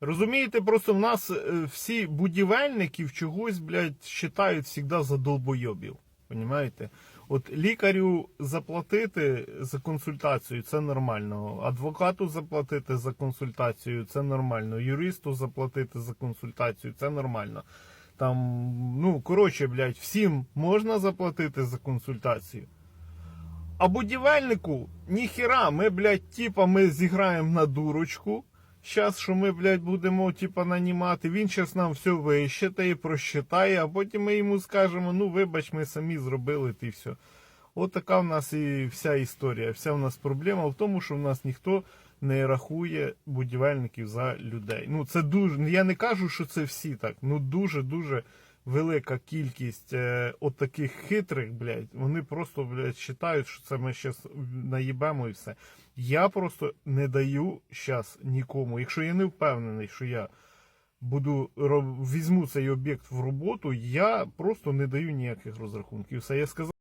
Розумієте, просто в нас е, всі будівельників чогось, блядь, вважають завжди за долбойобів. Понімаєте? От лікарю заплатити за консультацію це нормально. Адвокату заплатити за консультацію це нормально. Юристу заплатити за консультацію це нормально. Там, ну, коротше, блядь, всім можна заплатити за консультацію. А будівельнику ніхіра, ми, блядь, типа, ми зіграємо на дурочку. Щас, що ми, блядь, будемо, типа, нанімати. Він щас нам все вищитає, просчитає, а потім ми йому скажемо, ну, вибач, ми самі зробили ти все. От така в нас і вся історія. Вся в нас проблема в тому, що в нас ніхто не рахує будівельників за людей. Ну, це дуже. Я не кажу, що це всі так. Ну, дуже-дуже велика кількість е, от таких хитрих, блядь, вони просто, блядь, вважають, що це ми зараз наїбемо і все. Я просто не даю зараз нікому. Якщо я не впевнений, що я буду візьму цей об'єкт в роботу, я просто не даю ніяких розрахунків. Все, я сказав.